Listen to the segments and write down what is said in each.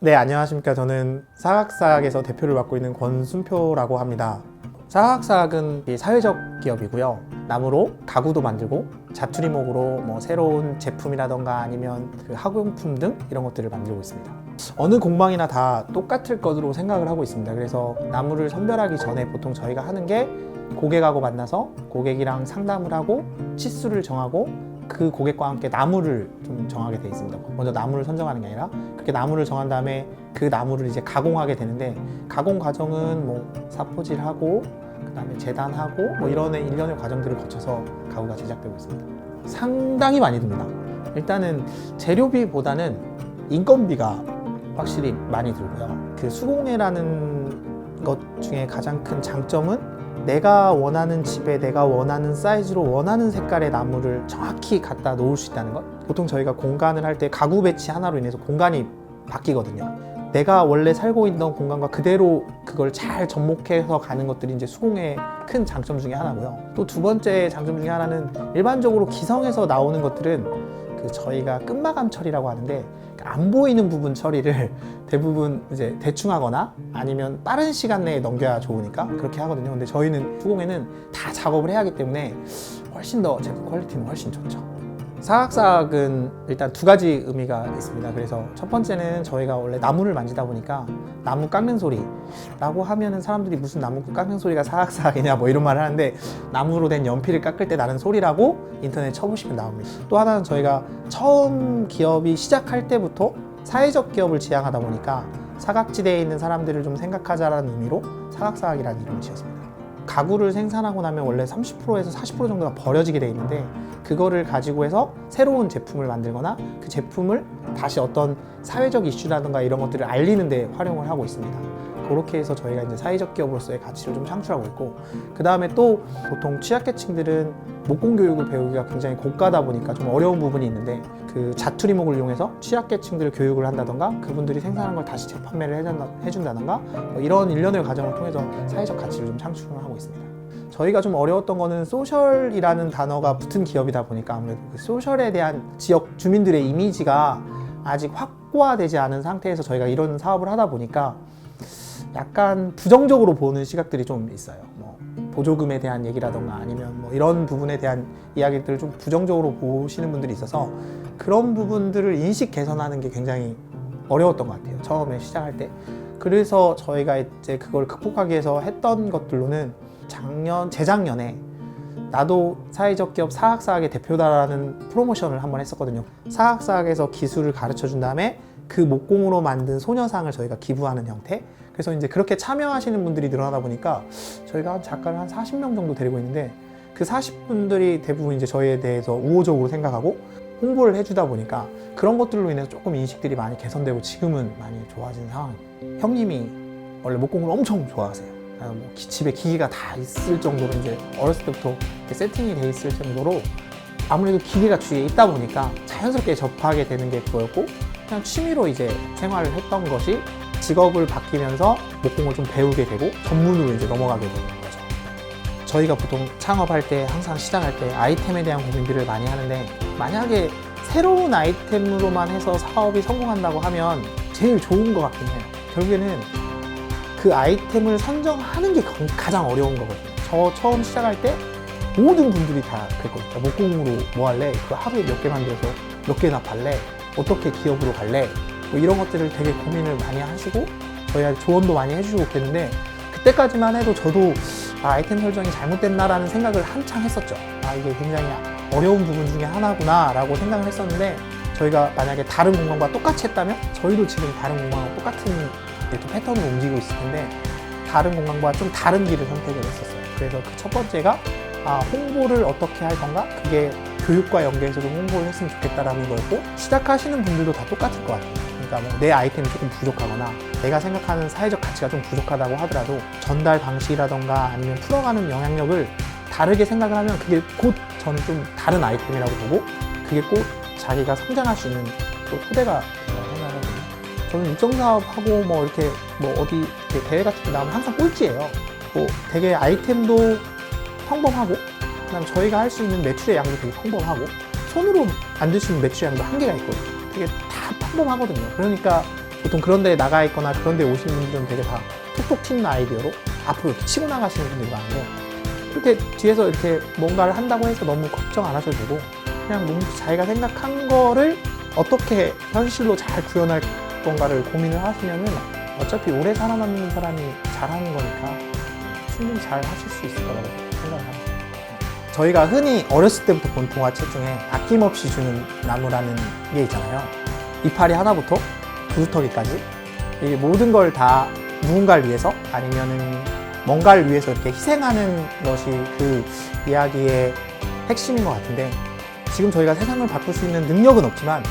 네, 안녕하십니까. 저는 사학사학에서 대표를 맡고 있는 권순표라고 합니다. 사학사학은 이 사회적 기업이고요. 나무로 가구도 만들고 자투리목으로 뭐 새로운 제품이라던가 아니면 그 학용품 등 이런 것들을 만들고 있습니다. 어느 공방이나 다 똑같을 것으로 생각을 하고 있습니다. 그래서 나무를 선별하기 전에 보통 저희가 하는 게 고객하고 만나서 고객이랑 상담을 하고 치수를 정하고 그 고객과 함께 나무를 좀 정하게 돼 있습니다. 먼저 나무를 선정하는 게 아니라 그렇게 나무를 정한 다음에 그 나무를 이제 가공하게 되는데 가공 과정은 뭐 사포질하고 그다음에 재단하고 뭐 이런 일련의 과정들을 거쳐서 가구가 제작되고 있습니다. 상당히 많이 듭니다. 일단은 재료비보다는 인건비가 확실히 많이 들고요. 그 수공예라는 것 중에 가장 큰 장점은 내가 원하는 집에 내가 원하는 사이즈로 원하는 색깔의 나무를 정확히 갖다 놓을 수 있다는 것. 보통 저희가 공간을 할 때 가구 배치 하나로 인해서 공간이 바뀌거든요. 내가 원래 살고 있던 공간과 그대로 그걸 잘 접목해서 가는 것들이 이제 수공의 큰 장점 중에 하나고요. 또 두 번째 장점 중에 하나는 일반적으로 기성에서 나오는 것들은 그 저희가 끝마감 처리라고 하는데 그안 보이는 부분 처리를 대부분 이제 대충 하거나 아니면 빠른 시간 내에 넘겨야 좋으니까 그렇게 하거든요. 근데 저희는 수공에는 다 작업을 해야 하기 때문에 훨씬 더 제품 퀄리티는 훨씬 좋죠. 사각사각은 일단 두 가지 의미가 있습니다. 그래서 첫 번째는 저희가 원래 나무를 만지다 보니까 나무 깎는 소리라고 하면은 사람들이 무슨 나무 깎는 소리가 사각사각이냐 뭐 이런 말을 하는데 나무로 된 연필을 깎을 때 나는 소리라고 인터넷 쳐보시면 나옵니다. 또 하나는 저희가 처음 기업이 시작할 때부터 사회적 기업을 지향하다 보니까 사각지대에 있는 사람들을 좀 생각하자라는 의미로 사각사각이라는 이름을 지었습니다. 가구를 생산하고 나면 원래 30%에서 40% 정도가 버려지게 돼 있는데 그거를 가지고 해서 새로운 제품을 만들거나 그 제품을 다시 어떤 사회적 이슈라든가 이런 것들을 알리는 데 활용을 하고 있습니다. 그렇게 해서 저희가 이제 사회적 기업으로서의 가치를 좀 창출하고 있고 그 다음에 또 보통 취약계층들은 목공 교육을 배우기가 굉장히 고가다 보니까 좀 어려운 부분이 있는데 그 자투리목을 이용해서 취약계층들을 교육을 한다던가 그분들이 생산한 걸 다시 재판매를 해준다- 해준다던가 뭐 이런 일련의 과정을 통해서 사회적 가치를 좀 창출을 하고 있습니다. 저희가 좀 어려웠던 거는 소셜이라는 단어가 붙은 기업이다 보니까 아무래도 그 소셜에 대한 지역 주민들의 이미지가 아직 확고화되지 않은 상태에서 저희가 이런 사업을 하다 보니까 약간 부정적으로 보는 시각들이 좀 있어요. 뭐 보조금에 대한 얘기라던가 아니면 뭐 이런 부분에 대한 이야기들을 좀 부정적으로 보시는 분들이 있어서 그런 부분들을 인식 개선하는 게 굉장히 어려웠던 것 같아요. 처음에 시작할 때. 그래서 저희가 이제 그걸 극복하기 위해서 했던 것들로는 작년, 재작년에 나도 사회적 기업 사학사학의 대표다라는 프로모션을 한번 했었거든요. 사학사학에서 기술을 가르쳐 준 다음에 그 목공으로 만든 소녀상을 저희가 기부하는 형태. 그래서 이제 그렇게 참여하시는 분들이 늘어나다 보니까 저희가 한 작가를 한 40명 정도 데리고 있는데 그 40분들이 대부분 이제 저희에 대해서 우호적으로 생각하고 홍보를 해주다 보니까 그런 것들로 인해서 조금 인식들이 많이 개선되고 지금은 많이 좋아진 상황입니다. 형님이 원래 목공을 엄청 좋아하세요. 아, 뭐 기- 집에 기계가 다 있을 정도로 이제 어렸을 때부터 세팅이 돼 있을 정도로 아무래도 기계가 주위에 있다 보니까 자연스럽게 접하게 되는 게 그거였고 그냥 취미로 이제 생활을 했던 것이 직업을 바뀌면서 목공을 좀 배우게 되고 전문으로 이제 넘어가게 되는 거죠. 저희가 보통 창업할 때 항상 시작할 때 아이템에 대한 고민들을 많이 하는데 만약에 새로운 아이템으로만 해서 사업이 성공한다고 하면 제일 좋은 것 같긴 해요. 결국에는 그 아이템을 선정하는 게 가- 가장 어려운 거거든요. 저 처음 시작할 때 모든 분들이 다 그랬거든요. 목공으로 뭐 할래? 그 하루에 몇 개 만들어서 몇 개나 팔래? 어떻게 기업으로 갈래? 뭐 이런 것들을 되게 고민을 많이 하시고 저희한테 조언도 많이 해주시고 그랬는데 그때까지만 해도 저도 아, 아이템 설정이 잘못됐나라는 생각을 한창 했었죠. 아 이게 굉장히 어려운 부분 중에 하나구나라고 생각을 했었는데 저희가 만약에 다른 공간과 똑같이 했다면 저희도 지금 다른 공간과 똑같은 패턴으로 움직이고 있을 텐데 다른 공간과 좀 다른 길을 선택을 했었어요. 그래서 그 첫 번째가 아, 홍보를 어떻게 할 건가? 그게 교육과 연계해서 좀 홍보를 했으면 좋겠다라는 거였고 시작하시는 분들도 다 똑같을 것 같아요. 그러니까 뭐 내 아이템이 조금 부족하거나 내가 생각하는 사회적 가치가 좀 부족하다고 하더라도 전달 방식이라던가 아니면 풀어가는 영향력을 다르게 생각을 하면 그게 곧 저는 좀 다른 아이템이라고 보고 그게 꼭 자기가 성장할 수 있는 또 토대가 된다고 생각하거든요. 저는 일정 사업하고 뭐 이렇게 뭐 어디 이렇게 대회 같은 데 나오면 항상 꼴찌예요. 뭐 되게 아이템도 평범하고 그다음 저희가 할 수 있는 매출의 양도 되게 평범하고 손으로 만들 수 있는 매출의 양도 한계가 있거든요. 되게 다 평범하거든요. 그러니까 보통 그런 데 나가 있거나 그런 데 오시는 분들은 되게 다 톡톡 튀는 아이디어로 앞으로 이렇게 치고 나가시는 분들이 많은데 그렇게 뒤에서 이렇게 뭔가를 한다고 해서 너무 걱정 안 하셔도 되고 그냥 뭉- 자기가 생각한 거를 어떻게 현실로 잘 구현할 건가를 고민을 하시면은 어차피 오래 살아남는 사람이 잘하는 거니까 충분히 잘 하실 수 있을 거라고 생각을 합니다. 저희가 흔히 어렸을 때부터 본 동화책 중에 아낌없이 주는 나무라는 게 있잖아요. 이파리 하나부터 구두터기까지 이 모든 걸 다 누군가를 위해서 아니면은 뭔가를 위해서 이렇게 희생하는 것이 그 이야기의 핵심인 것 같은데 지금 저희가 세상을 바꿀 수 있는 능력은 없지만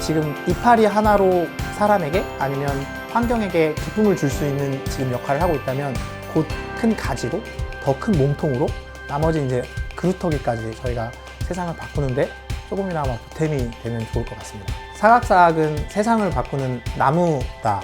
지금 이파리 하나로 사람에게 아니면 환경에게 기쁨을 줄 수 있는 지금 역할을 하고 있다면 곧 큰 가지로 더 큰 몸통으로 나머지 이제 그루터기까지 저희가 세상을 바꾸는데 조금이나마 보탬이 되면 좋을 것 같습니다. 사각사학은 세상을 바꾸는 나무다